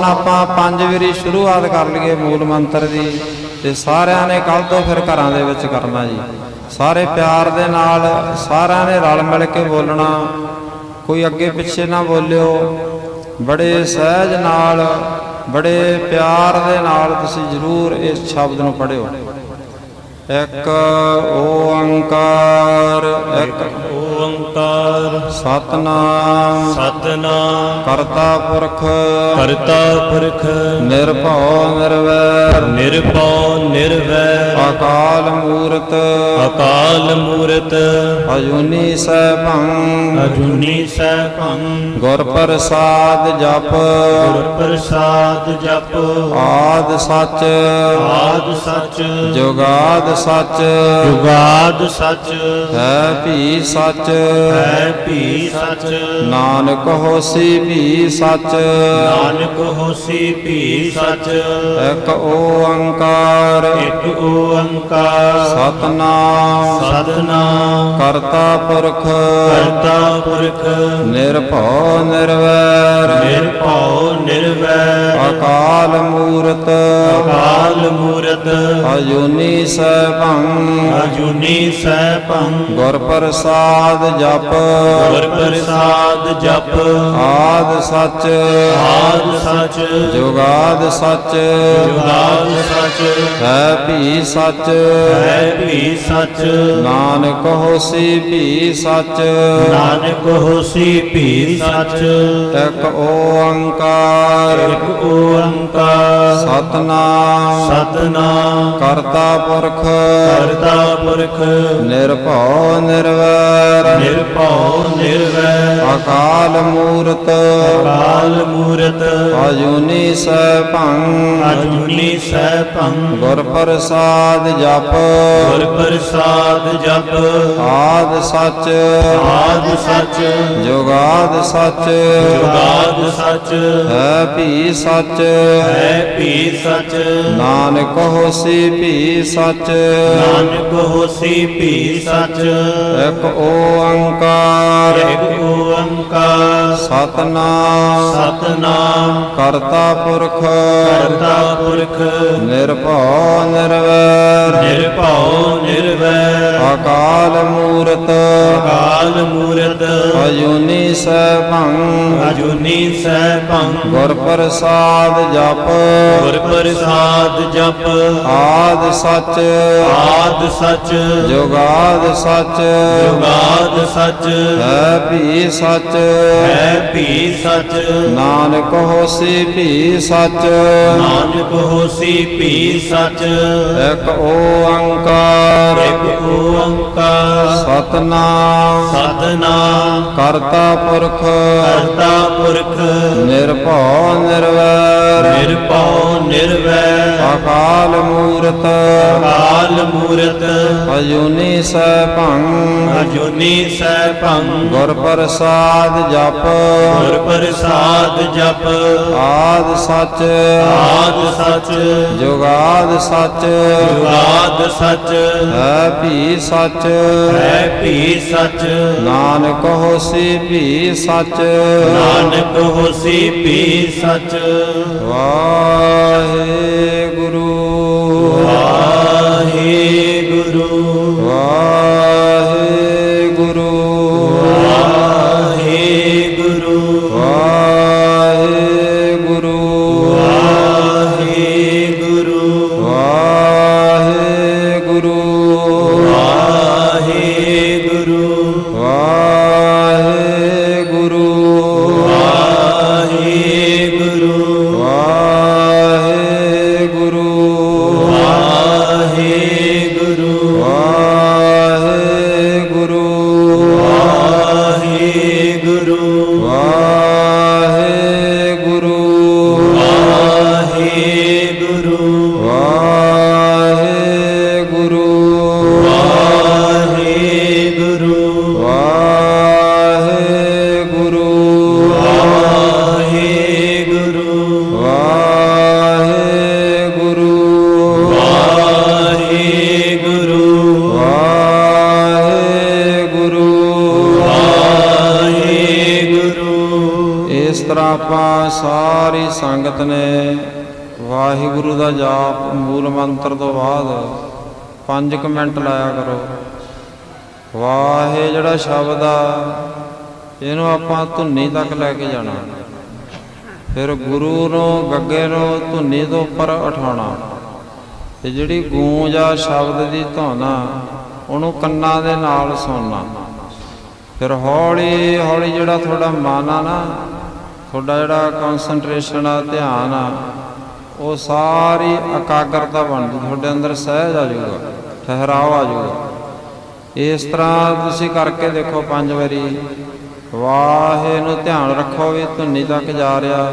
ਹੁਣ ਆਪਾਂ ਪੰਜ ਵਾਰੀ ਸ਼ੁਰੂਆਤ ਕਰ ਲਈਏ ਮੂਲ ਮੰਤਰ ਦੀ ਤੇ ਸਾਰਿਆਂ ਨੇ ਕੱਲ ਤੋਂ ਫਿਰ ਘਰਾਂ ਦੇ ਵਿੱਚ ਕਰਨਾ ਜੀ। ਸਾਰੇ ਪਿਆਰ ਦੇ ਨਾਲ ਸਾਰਿਆਂ ਨੇ ਰਲ ਮਿਲ ਕੇ ਬੋਲਣਾ। ਕੋਈ ਅੱਗੇ ਪਿੱਛੇ ਨਾ ਬੋਲਿਓ। ਬੜੇ ਸਹਿਜ ਨਾਲ, ਬੜੇ ਪਿਆਰ ਦੇ ਨਾਲ ਤੁਸੀਂ ਜ਼ਰੂਰ ਇਸ ਸ਼ਬਦ ਨੂੰ ਪੜਿਓ ਇੱਕ ਓੰਕਾਰ ਇੱਕ ਓੰਕਾਰ। ਸਤਨਾਮ। ਸਤਨਾਮ। ਕਰਤਾ ਪੁਰਖ। ਕਰਤਾ ਪੁਰਖ। ਨਿਰਭਉ ਨਿਰਵੈਰ। ਨਿਰਭਉ ਨਿਰਵੈਰ। ਅਕਾਲ ਮੂਰਤ। ਅਕਾਲ ਮੂਰਤ। ਅਜੂਨੀ ਸੈਭੰ। ਅਜੂਨੀ ਸੈਭੰ। ਗੁਰ ਪ੍ਰਸਾਦ ਜਪ। ਗੁਰ ਪ੍ਰਸਾਦ ਜਪ। ਆਦ ਸੱਚ। ਆਦ ਸੱਚ। ਜੁਗਾਦ ਸੱਚ। ਜੁਗਾਦ ਸੱਚ। ਹੈ ਭੀ ਸੱਚ। ਹੈ ਭੀ ਸੱਚ। ਨਾਨਕ ਹੋਸੀ ਭੀ ਸੱਚ। ਨਾਨਕ ਹੋਸੀ ਭੀ ਸੱਚ। ਇੱਕ ਓੰਕਾਰ ਇੱਕ ਓੰਕਾਰ ਸਤਨਾਮ। ਸਤਨਾਮ। ਕਰਤਾ ਪੁਰਖ। ਕਰਤਾ ਪੁਰਖ। ਨਿਰਭਉ ਨਿਰਵੈਰ। ਨਿਰਭਉ ਨਿਰਵੈਰ। ਅਕਾਲ ਮੂਰਤ। ਅਕਾਲ ਮੂਰਤ। ਅਜੂਨੀ ਸੈਭੰ। ਅਜੂਨੀ ਸੈਭੰ। ਗੁਰ ਪ੍ਰਸਾਦ ਜਪ। ਗੁਰ ਪ੍ਰਸਾਦ ਜਪ। ਆਦ ਸੱਚ। ਆਦ ਸੱਚ। ਜੁਗਾਦ ਸੱਚ। ਜੁਗਾਦ ਸੱਚ। ਹੈ ਭੀ ਸੱਚ। ਹੈ ਵੀ ਸੱਚ। ਨਾਨਕ ਹੋਸੀ ਭੀ ਸੱਚ। ਨਾਨਕ ਹੋਸੀ ਵੀ ਸੱਚ। ਇੱਕ ਓੰਕਾਰ ਇੱਕ ਓੰਕਾਰ ਸਤਨਾਮ। ਸਤਨਾਮ। ਕਰਤਾ ਪੁਰਖ। ਕਰਤਾ ਪੁਰਖ। ਨਿਰਭਉ ਨਿਰਵੈਰ। ਨਿਰਭਉ ਨਿਰਵੈਰ। ਅਕਾਲ ਮੂਰਤ। ਅਕਾਲ ਮੂਰਤ। ਅਜੂਨੀ ਸੈਭੰ ਅਜੂਨੀ ਸੈਭੰ ਗੁਰ ਪ੍ਰਸਾਦ ਜਪ। ਗੁਰ ਪ੍ਰਸਾਦ ਜਪ। ਆਦ ਸੱਚ। ਆਦ ਸੱਚ। ਜੁਗਾਦ ਸੱਚ। ਜੁਗਾਦ ਸੱਚ। ਹੈ ਭੀ ਸੱਚ। ਹੈ ਵੀ ਸੱਚ। ਨਾਨਕ ਹੋਸੀ ਭੀ ਸੱਚ। ਨਾਨਕ ਹੋਸੀ ਵੀ ਸੱਚ। ਇੱਕ ਓੰਕਾਰ। ਇੱਕ ਓੰਕਾਰ। ਸਤਨਾਮ। ਸਤਨਾਮ। ਕਰਤਾ ਪੁਰਖ। ਕਰਤਾ ਪੁਰਖ। ਨਿਰਭਉ ਨਿਰਵੈਰ। ਨਿਰਭਉ ਨਿਰਵੈਰ। ਅਕਾਲ ਮੂਰਤ। ਅਕਾਲ ਮੂਰਤ। ਅਜੂਨੀ ਸੈਭੰ ਅਜੂਨੀ ਸੈਭੰ ਗੁਰ ਪ੍ਰਸਾਦ ਜਪ। ਗੁਰ ਪ੍ਰਸਾਦ ਜਪ। ਆਦ ਸੱਚ। ਆਦ ਸੱਚ। ਜੁਗਾਦ ਸੱਚ। ਜੁਗਾਦ ਸੱਚ। ਹੈ ਭੀ ਸੱਚ। ਹੈ ਵੀ ਸੱਚ। ਨਾਨਕ ਹੋਸੀ ਭੀ ਸੱਚ। ਨਾਨਕ ਹੋਸੀ ਵੀ ਸੱਚ। ਇੱਕ ਓੰਕਾਰ ਇੱਕ ਓੰਕਾਰ ਸਤਨਾਮ। ਸਤਨਾਮ। ਕਰਤਾ ਪੁਰਖ। ਕਰਤਾ ਪੁਰਖ। ਨਿਰਭਉ ਨਿਰਵੈਰ। ਨਿਰਭਉ ਨਿਰਵੈਰ। ਅਕਾਲ ਮੂਰਤ। ਅਕਾਲ ਮੂਰਤ। ਅਜੂਨੀ ਸੈਭੰ ਅਜੂਨੀ ਸੈਭੰ ਗੁਰ ਪ੍ਰਸਾਦ ਜਪ। ਗੁਰ ਪ੍ਰਸਾਦ ਜਪ। ਆਦ ਸੱਚ। ਆਦ ਸੱਚ। ਜੁਗਾਦ ਸੱਚ। ਜੁਗਾਦ ਸੱਚ। ਹੈ ਭੀ ਸੱਚ। ਹੈ ਵੀ ਸੱਚ। ਨਾਨਕ ਹੋਸੀ ਭੀ ਸੱਚ। ਨਾਨਕ ਹੋਸੀ ਵੀ ਸੱਚ। ਵਾਹਿਗੁਰੂ। ਸਾਰੀ ਸੰਗਤ ਨੇ ਵਾਹਿਗੁਰੂ ਦਾ ਜਾਪ ਮੂਲ ਮੰਤਰ ਤੋਂ ਬਾਅਦ 5 ਮਿੰਟ ਲਾਇਆ ਕਰੋ। ਵਾਹੇ ਜਿਹੜਾ ਸ਼ਬਦ ਆ, ਇਹਨੂੰ ਆਪਾਂ ਧੁੰਨੀ ਤੱਕ ਲੈ ਕੇ ਜਾਣਾ। ਫਿਰ ਗੁਰੂ ਨੂੰ, ਗੱਗੇ ਨੂੰ ਧੁੰਨੀ ਤੋਂ ਉੱਪਰ ਉਠਾਉਣਾ। ਤੇ ਜਿਹੜੀ ਗੂੰਜ ਆ ਸ਼ਬਦ ਦੀ ਧੁਨ ਆ, ਉਹਨੂੰ ਕੰਨਾਂ ਦੇ ਨਾਲ ਸੁਣਨਾ। ਫਿਰ ਹੌਲੀ ਹੌਲੀ ਜਿਹੜਾ ਤੁਹਾਡਾ ਮਨ ਆ ਨਾ ਤੁਹਾਡਾ ਜਿਹੜਾ ਕਨਸੈਂਟਰੇਸ਼ਨ ਆ, ਧਿਆਨ ਆ, ਉਹ ਸਾਰੀ ਇਕਾਗਰਤਾ ਬਣ ਜੂ ਤੁਹਾਡੇ ਅੰਦਰ ਸਹਿਜ ਆ ਜਾਊਗਾ ਠਹਿਰਾਓ ਆ ਜਾਊਗਾ। ਇਸ ਤਰ੍ਹਾਂ ਤੁਸੀਂ ਕਰਕੇ ਦੇਖੋ ਪੰਜ ਵਾਰੀ ਵਾਹੇ ਨੂੰ ਧਿਆਨ ਰੱਖੋ ਵੀ ਧੁੰਨੀ ਤੱਕ ਜਾ ਰਿਹਾ।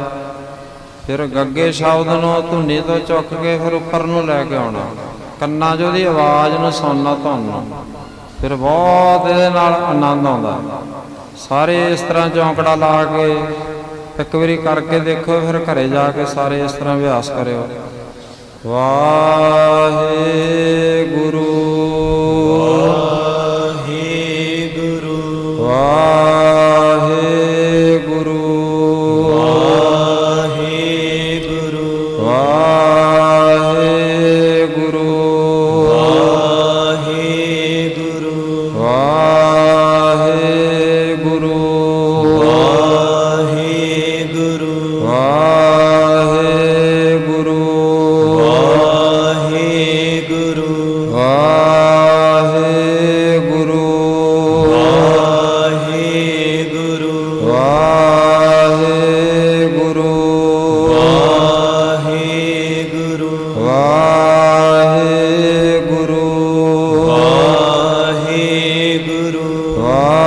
ਫਿਰ ਗੱਗੇ ਸ਼ਬਦ ਨੂੰ ਧੁੰਨੀ ਤੋਂ ਚੁੱਕ ਕੇ ਫਿਰ ਉੱਪਰ ਨੂੰ ਲੈ ਕੇ ਆਉਣਾ। ਕੰਨਾਂ 'ਚ ਉਹਦੀ ਆਵਾਜ਼ ਨੂੰ ਸੁਣਨਾ ਤੁਹਾਨੂੰ। ਫਿਰ ਬਹੁਤ ਇਹਦੇ ਨਾਲ ਆਨੰਦ ਆਉਂਦਾ। ਸਾਰੇ ਇਸ ਤਰ੍ਹਾਂ ਚੌਂਕੜਾ ਲਾ ਕੇ ਇੱਕ ਵਾਰੀ ਕਰਕੇ ਦੇਖੋ ਫਿਰ ਘਰੇ ਜਾ ਕੇ ਸਾਰੇ ਇਸ ਤਰ੍ਹਾਂ ਅਭਿਆਸ ਕਰਿਓ। ਵਾਹਿਗੁਰੂ। ਵਾਹਿਗੁਰੂ। Guru. Oh.